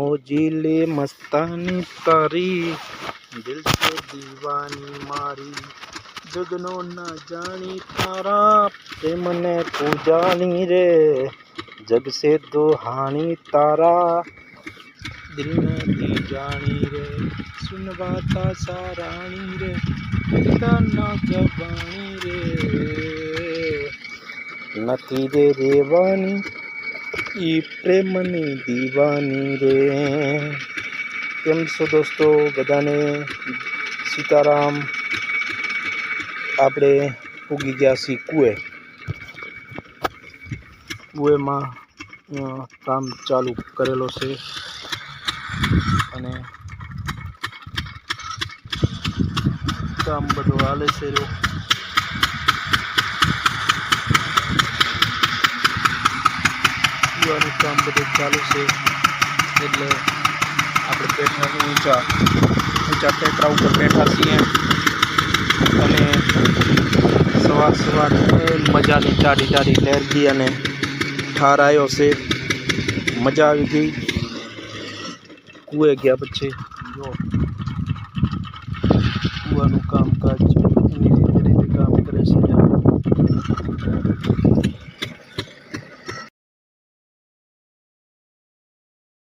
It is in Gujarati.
मौजीले मस्तानी तारी, दिल से दीवानी मारी। जगनो न जानी तारा, प्रेम ने तू जानी रे। जग से दो हानी तारा, दिल ने दी जानी रे। सुनवाता सारानी रे ना जबानी रे। नती रे ઈ પ્રેમની દીવાની રે. કેમ છો દોસ્તો? બધાને? સીતારામ, આપણે પૂગી ગયા છીએ કુએ. કુએમાં કામ ચાલુ કરેલો છે. અને કામ બધું હાલે છે. ખોદવાનું કામ બધું ચાલુ છે. એટલે આપણે બેઠા છીએ ઊંચા. ઊંચા ટેકરા ઉપર બેઠા છીએ. અને સવાર સવાર મજાની ટાઢી ટાઢી લહેર ગઈ અને ઠાર આવ્યો છે. મજા આવી ગઈ. કૂએ ગયા પછી. જો. કૂવાનું કામકાજ ધીરે ધીરે કામ કરે છે.